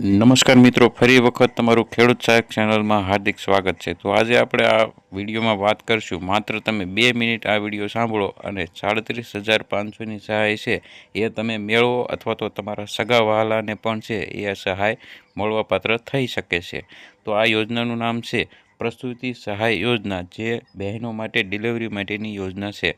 નમસ્કાર મિત્રો, ફરી વખત તમારું ખેડૂત સહાયક ચેનલમાં હાર્દિક સ્વાગત છે. તો આજે આપણે આ વિડીયોમાં વાત કરશું, માત્ર તમે બે મિનિટ આ વીડિયો સાંભળો અને સાડત્રીસ હજાર પાંચસોની સહાય છે, એ તમે મેળવો અથવા તો તમારા સગા વહાલાને પણ છે, એ સહાય મળવાપાત્ર થઈ શકે છે. તો આ યોજનાનું નામ છે પ્રસ્તુતિ સહાય યોજના, જે બહેનો માટે ડિલિવરી માટેની યોજના છે.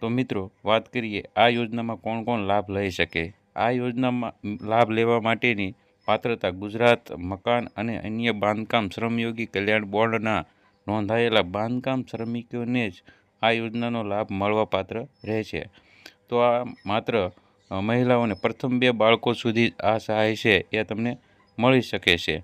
તો મિત્રો, વાત કરીએ, આ યોજનામાં કોણ કોણ લાભ લઈ શકે? આ યોજનામાં લાભ લેવા માટેની પાત્રતા ગુજરાત મકાન અને અન્ય બાંધકામ શ્રમયોગી કલ્યાણ બોર્ડના નોંધાયેલા બાંધકામ શ્રમિકોને જ આ યોજનાનો લાભ મળવાપાત્ર રહે છે. તો આ માત્ર મહિલાઓને પ્રથમ બે બાળકો સુધી આ સહાય છે એ તમને મળી શકે છે.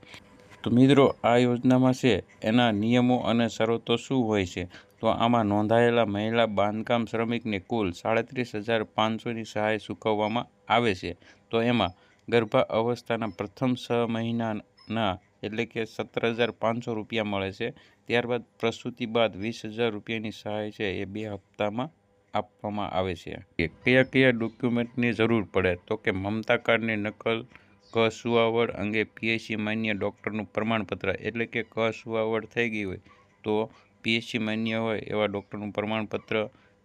તો મિત્રો, આ યોજનામાં છે એના નિયમો અને શરતો શું હોય છે? તો આમાં નોંધાયેલા મહિલા બાંધકામ શ્રમિકને કુલ સાડત્રીસ હજાર પાંચસોની સહાય ચૂકવવામાં આવે છે. તો એમાં ગર્ભા અવસ્થાના પ્રથમ છ મહિનાના એટલે કે સત્તર હજાર પાંચસો રૂપિયા મળે છે. ત્યારબાદ પ્રસૂતિ બાદ વીસ હજાર રૂપિયાની સહાય છે એ બે હપ્તામાં આપવામાં આવે છે. કયા કયા ડોક્યુમેન્ટની જરૂર પડે? તો કે મમતા કાર્ડની નકલ, ક સુવાવડ અંગે પીએચસી માન્ય ડૉક્ટરનું પ્રમાણપત્ર એટલે કે ક સુવાવડ થઈ ગઈ હોય તો પીએચસી માન્ય હોય એવા ડૉક્ટરનું પ્રમાણપત્ર,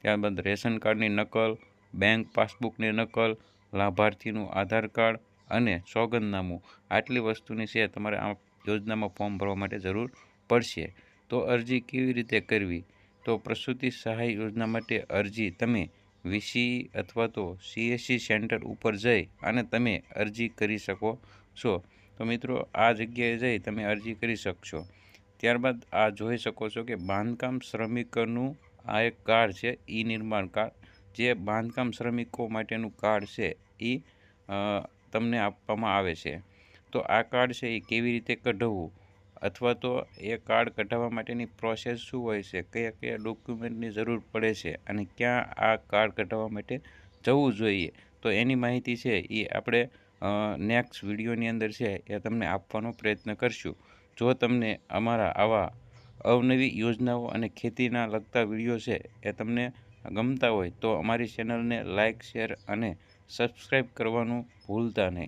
ત્યારબાદ રેશન કાર્ડની નકલ, બેંક પાસબુકની નકલ, લાભાર્થીનું આધાર કાર્ડ અને સોગંદનામું. આટલી વસ્તુની છે, તમારે આ યોજનામાં ફોર્મ ભરવા માટે જરૂર પડશે. તો અરજી કેવી રીતે કરવી? તો પ્રસૂતિ સહાય યોજના માટે અરજી તમે વીસી અથવા તો સીએસસી સેન્ટર ઉપર જઈ અને તમે અરજી કરી શકો છો. તો મિત્રો, આ જગ્યાએ જઈ તમે અરજી કરી શકશો. ત્યારબાદ આ જોઈ શકો છો કે બાંધકામ શ્રમિકોનું આ એક કાર્ડ છે, ઈ નિર્માણ કાર્ડ. જે બાંધકામ શ્રમિકો માટેનું કાર્ડ છે એ તમને આપવામાં આવે છે. તો આ કાર્ડ છે એ કેવી રીતે કઢાવવું? અથવા તો એ કાર્ડ કઢાવવા માટેની પ્રોસેસ શું હોય છે? કયા કયા ડોક્યુમેન્ટની જરૂર પડે છે? અને ક્યાં આ કાર્ડ કઢાવવા માટે જવું જોઈએ? તો એની માહિતી છે એ આપણે નેક્સ્ટ વિડીયોની અંદર છે એ તમને આપવાનો પ્રયત્ન કરશું. જો તમને અમારા આવા અવનવી યોજનાઓ અને ખેતીના લગતા વીડિયો છે એ તમને ગમતા હોય તો અમારી ચેનલને લાઇક શેર અને સબસ્ક્રાઈબ કરવાનું ભૂલતા નહીં.